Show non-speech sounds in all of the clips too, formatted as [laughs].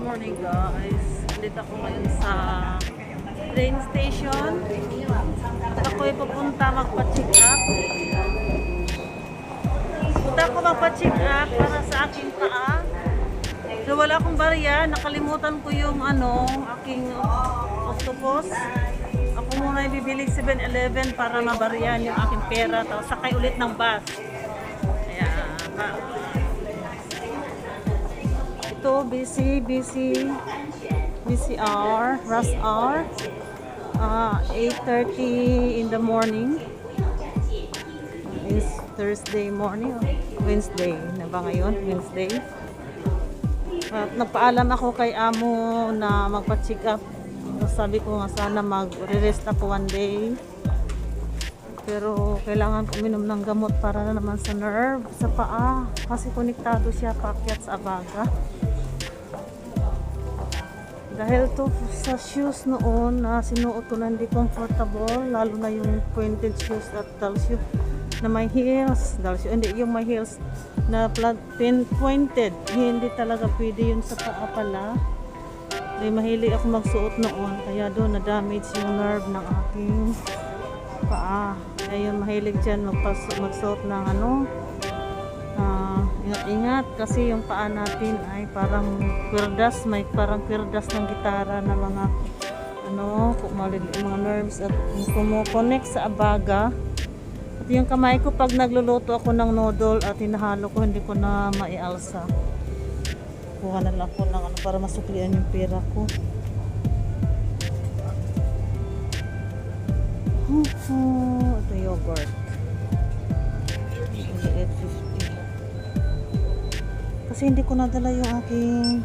morning guys. Dito ako ngayon sa train station. At ako ay pupunta magpa-check up. Punta ako magpa-check up para sa aking paa. So wala akong barya. Nakalimutan ko yung ano, aking octopus. Ako muna ay bibili 7-Eleven para mabaryan yung aking pera. Tapos sakay ulit ng bus. Kaya, ba- ito, busy, busy. Busy hour, rush hour. Uh, 8.30 in the morning. Is Thursday morning or Wednesday na ba ngayon? Wednesday. At nagpaalam ako kay amo na magpa-check up. Sabi ko nga sana mag-rest ako one day. Pero kailangan uminom ng gamot para na naman sa nerve, sa paa. Kasi konektado siya paakyat sa abaga. Dahil to sa shoes noon na sinuot ko na hindi comfortable, lalo na yung pointed shoes at tall shoe na may heels, tall shoe, hindi yung may heels na pin pointed, hindi talaga pwede yun sa paa pala. Ay mahilig ako magsuot noon, kaya doon na-damage yung nerve ng aking paa. Kaya yun mahilig dyan magpas magsuot ng ano, Ingat-ingat kasi yung paa natin ay parang kwirdas, may parang kwirdas ng gitara na mga ano, kumalig mga nerves at kumo-connect sa abaga. At yung kamay ko pag nagluluto ako ng noodle at hinahalo ko, hindi ko na maialsa. Kuha na lang ako ng ano para masuklian yung pera ko. Ito yogurt. Kasi hindi ko nadala yung aking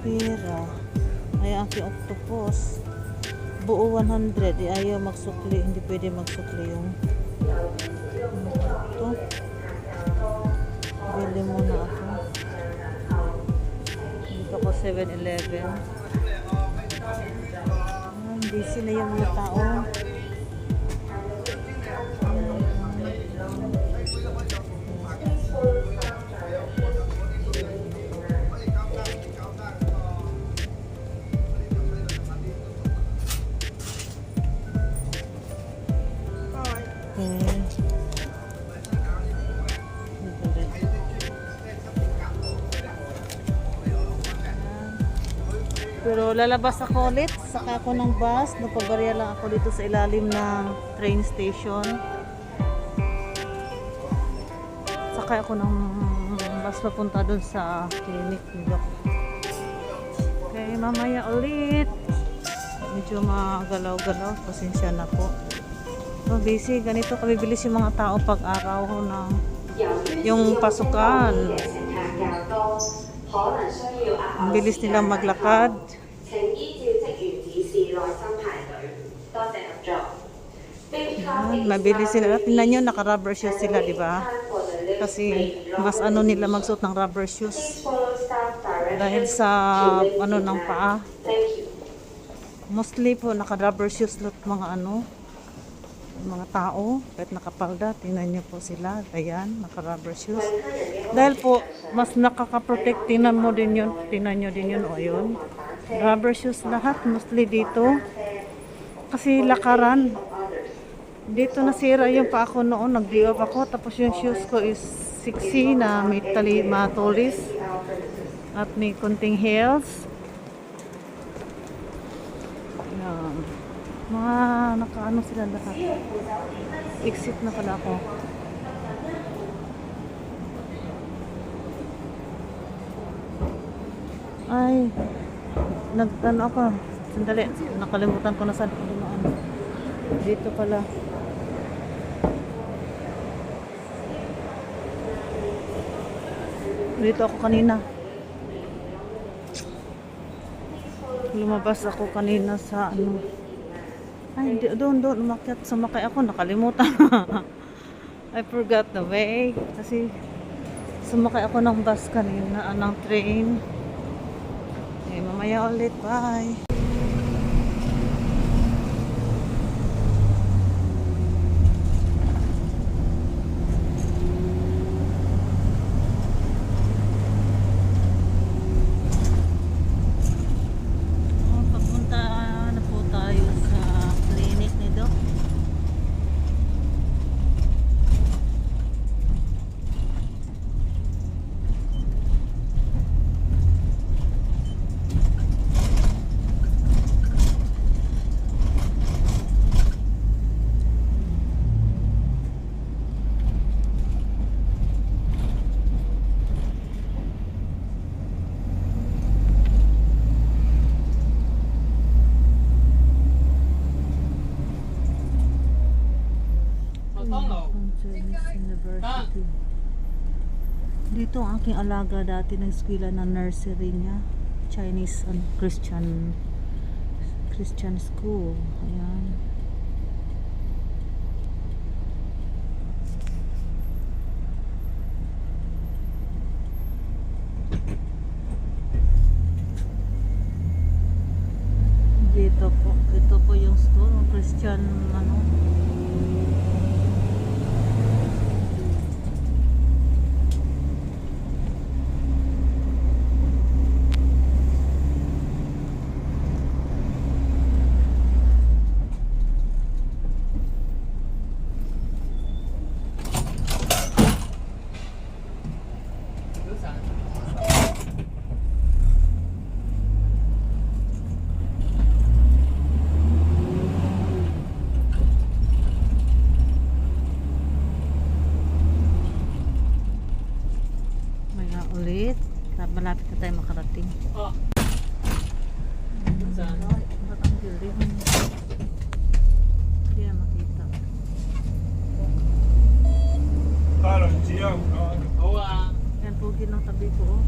pera. Ay, aking octopus. Buo 100. Di ayaw magsukli. Hindi pwede magsukli yung ito. Bili muna ako. Dito ko 7-Eleven. Ah, busy na yung mga tao. Pero lalabas ako ulit, saka ako ng bus. Nagpabarya lang ako dito sa ilalim ng train station. Saka ako ng bus papunta doon sa clinic ni Doc. Okay, mamaya ulit. Medyo magalaw-galaw. Pasensya na po. So, busy. Ganito kabibilis yung mga tao pag araw ng yung pasukan. Ang bilis nilang maglakad. 请依照职员指示耐心排队。多谢合作。Yan, mabilis sila. Tingnan nyo, naka-rubber shoes sila, di ba? Kasi mas ano nila magsuot ng rubber shoes dahil sa ano ng paa. Thank you. Mostly po naka-rubber shoes lot mga ano, mga tao, kahit nakapalda, tingnan nyo po sila. Ayan, naka-rubber shoes. Dahil po, mas nakaka-protect, tingnan mo din yun, tingnan nyo din yun, o yun. Rubber shoes lahat, mostly dito. Kasi lakaran. Dito nasira yung pa ako noon, nag off ako, tapos yung shoes ko is 60 na may tali, matolis at may kunting heels. Yan. Mga nakaano sila lahat. Exit na pala ako. Ay, nag ako. Sandali, nakalimutan ko na saan ako dumaan. Dito pala. Dito ako kanina. Lumabas ako kanina sa ano. Ay, doon, doon. Umakyat, sumakay ako. Nakalimutan. [laughs] I forgot the way. Kasi sumakay ako ng bus kanina, ng train. Eh, mamaya ulit. Bye. Dito ang aking alaga dati ng eskwela na nursery niya. Chinese and Christian Christian school. Ayan. Dito po, ito po yung school, Christian Yan po ng tabi ko. oh.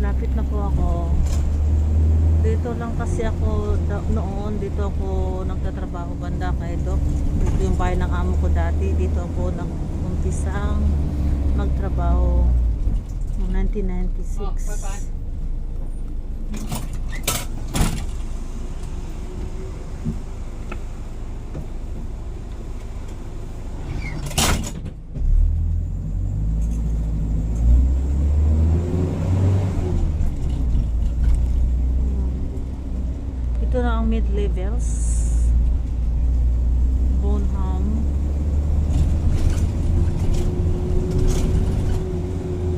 Lapit na po ako. Dito lang kasi ako noon, dito ako nagtatrabaho banda kay Doc. Dito yung bahay ng amo ko dati. Dito ako nag-umpisang magtrabaho noong 1996. Oh, bye-bye. Ito na ang mid-levels. Bonham.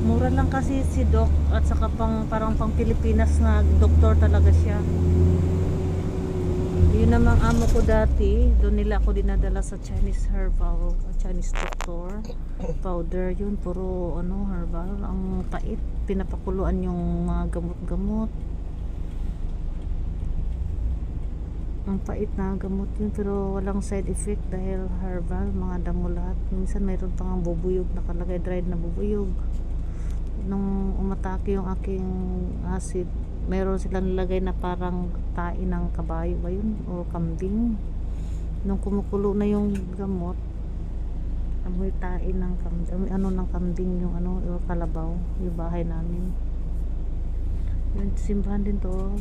Mura lang kasi si Doc at saka pang, parang pang Pilipinas na doktor talaga siya. Yun namang amo ko dati, doon nila ako dinadala sa Chinese herbal, Chinese doctor. Powder yun, puro ano, herbal. Ang pait, pinapakuluan yung mga gamot-gamot. Ang pait na gamot yun pero walang side effect dahil herbal mga damo lahat. Minsan mayroon pang ang bubuyog nakalagay dried na bubuyog. Nung umatake yung aking acid meron silang nilagay na parang tae ng kabayo ba yun? O kambing? Nung kumukulo na yung gamot amoy tae ng kambing ano ng kambing yung ano yung kalabaw yung bahay namin. Yung simbahan din to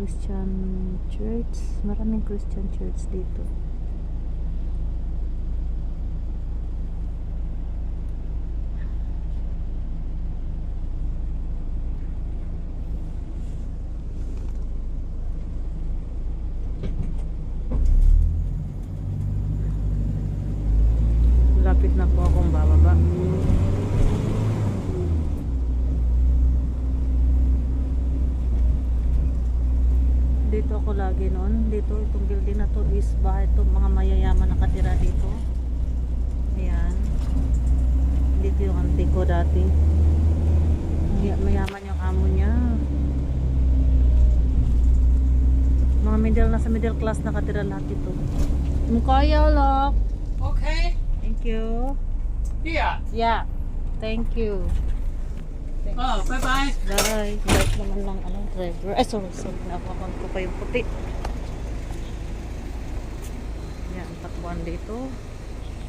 Christian church. Maraming Christian church dito. Lapit na po akong bababa ako lagi noon. Dito itong building na to is bahay to mga mayayaman nakatira dito? Ayan. Dito yung auntie ko dati. Maya- mayaman yung amo niya. Mga middle nasa middle class nakatira lahat dito Mukaya lock Okay. thank you. Here. yeah. Thank you Oh, bye-bye. Bye. Bike naman ng ano, driver. Ay, sorry, sorry. Napakan ko pa yung puti. Yan, takbuhan dito.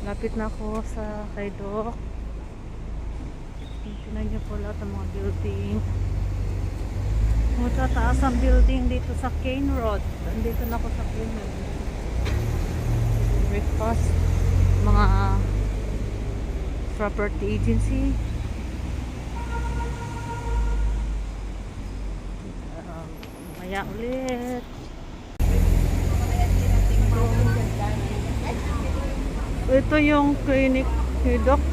Lapit na ako sa kay Doc. Tingnan niyo po lahat ng mga building. Matataas ang building dito sa Kane Road. Andito na ako sa Kane Road. Breakfast. Mga property agency. Um, maya ulit. Ito yung clinic ni Doc.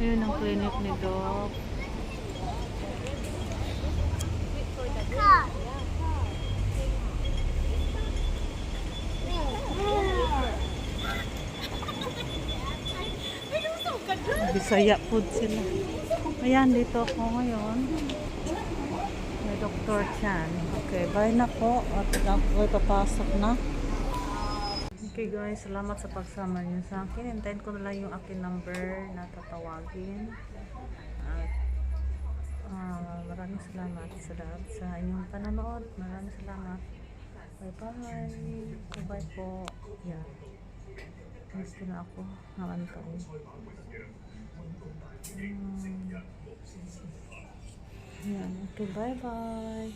Ang clinic ni Doc. Saya food sila. Ayan, dito ako ngayon. May Dr. Chan. Okay, bye na po. At ako papasok na. Okay guys, salamat sa pagsama niyo sa akin. Hintayin ko na lang yung akin number na tatawagin. At ah, maraming salamat sa lahat sa inyong panonood. Maraming salamat. Bye-bye. Bye-bye po. Yeah gusto na ako. Naman to um, yan okay bye bye